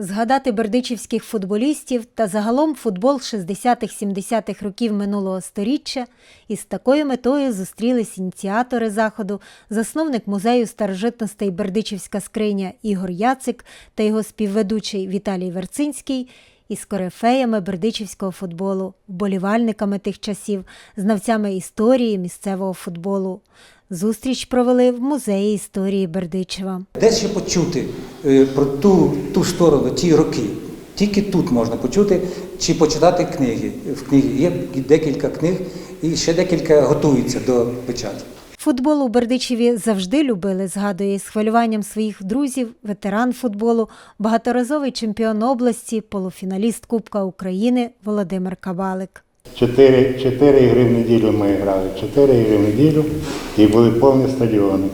Згадати бердичівських футболістів та загалом футбол 60-70-х років минулого сторіччя із такою метою зустрілись ініціатори заходу, засновник музею старожитностей Бердичівська скриня Ігор Яцик та його співведучий Віталій Верцинський із корифеями бердичівського футболу, вболівальниками тих часів, знавцями історії місцевого футболу. Зустріч провели в музеї історії Бердичева. Де ще почути про ту, ту сторону, ті роки? Тільки тут можна почути чи почитати книги. В книгі є декілька книг, і ще декілька готуються до печаті. Футбол у Бердичеві завжди любили, згадує з хвилюванням своїх друзів, ветеран футболу, багаторазовий чемпіон області, полуфіналіст Кубка України Володимир Кабалик. Чотири, чотири ігри в неділю ми грали, чотири ігри в неділю і були повні стадіони.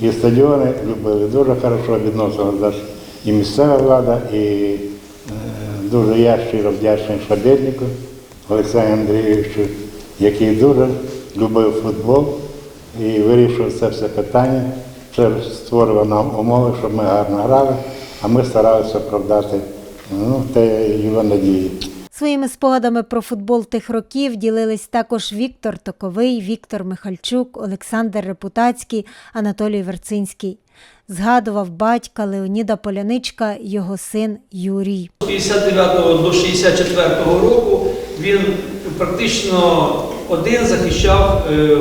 І стадіони любили дуже хорошо відносилися і місцева влада, і е, дуже я щиро вдячний Шабельнику Олександру Андрійовичу, який дуже любив футбол і вирішив це все питання. Це створював нам умови, щоб ми гарно грали, а ми старалися оправдати ну, те його надії. Своїми спогадами про футбол тих років ділились також Віктор Токовий, Віктор Михальчук, Олександр Репутацький, Анатолій Верцинський. Згадував батька Леоніда Поляничка, його син Юрій. З 59 до 64 року він практично один захищав е,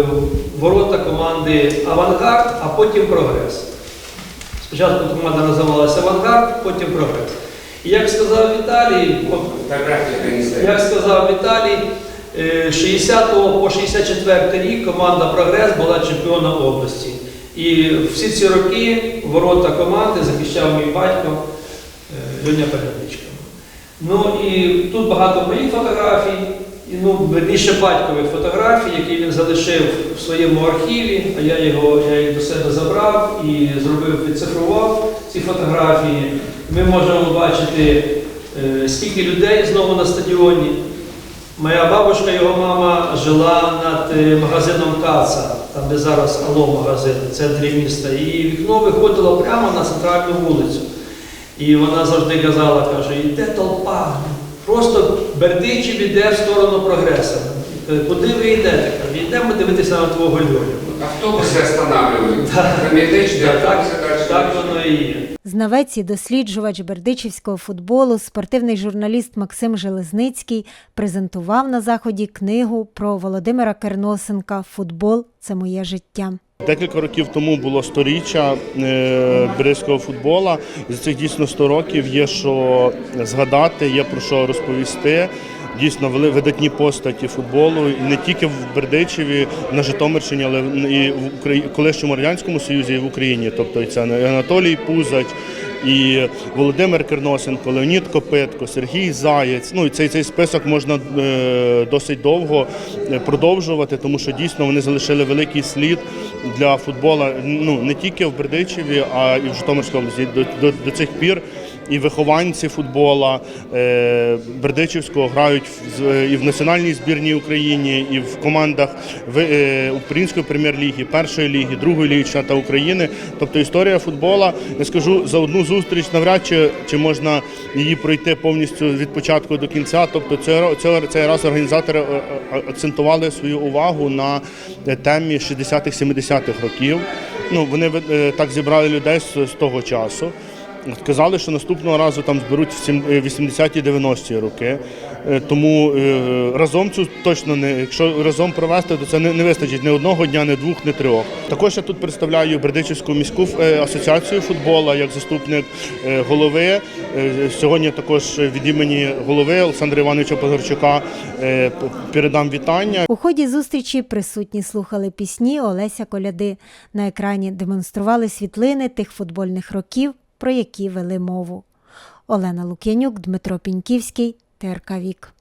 ворота команди Авангард, а потім Прогрес. Спочатку команда називалася Авангард, потім Прогрес. І як сказав Віталій, як сказав Віталій, е, 60 по 64 рік команда Прогрес була чемпіоном області. І всі ці роки ворота команди захищав мій батько е, Льоня Петричка. Ну і тут багато моїх фотографій, і, ну, верніше батькових фотографій, які він залишив в своєму архіві, а я його я їх до себе забрав і зробив, відцифрував ці фотографії. Ми можемо бачити, е, скільки людей знову на стадіоні. Моя бабушка, його мама, жила над е, магазином Каца, там де зараз Ало магазин, в центрі міста. І вікно виходило прямо на центральну вулицю. І вона завжди казала, каже, йде толпа, просто Бердичів іде в сторону прогресу. Каже, Куди ви йдете? Каже, йдемо дивитися на твого Льоню. Автобусы останавливают. Прометечные Так, автобусы дальше. так воно і є. Знавець і досліджувач бердичівського футболу, спортивний журналіст Максим Железницький презентував на заході книгу про Володимира Керносенка Футбол це моє життя. Декілька років тому було сторіччя е, березького футбола. І за цих дійсно 100 років є що згадати, є про що розповісти. Дійсно, видатні постаті футболу не тільки в Бердичеві, на Житомирщині, але і в Украї... колишньому радянському Союзі, і в Україні. Тобто і це Анатолій Пузач, і Володимир Керносенко, Леонід Копитко, Сергій Заєць. Ну і цей цей список можна е, досить довго е, продовжувати, тому що дійсно вони залишили великий слід для футбола. Ну не тільки в Бердичеві, а і в Житомирській області. До, до, до цих пір. І вихованці футбола е, Бердичівського грають і в національній збірній Україні, і в командах в, Української прем'єр-ліги, першої ліги, другої ліги чемпіонату України. Тобто історія футбола, я скажу, за одну зустріч навряд чи, чи можна її пройти повністю від початку до кінця. Тобто цей, цей, раз організатори е, е, акцентували свою увагу на е, темі 60-х, 70-х років. Ну, вони так зібрали людей з, з того часу. Казали, що наступного разу там зберуть в сім- е, 80-ті 90-ті роки. Е, Тому е, разом цю точно не якщо разом провести, то це не, не вистачить ні одного дня, ні двох, ні трьох. Також я тут представляю Бердичівську міську асоціацію футболу як заступник голови. Сьогодні також від імені голови Олександра Івановича Позорчука передам вітання. У ході зустрічі присутні слухали пісні Олеся Коляди. На екрані демонстрували світлини тих футбольних років, про які вели мову. Олена Лук'янюк, Дмитро Піньківський, ТРК Вік.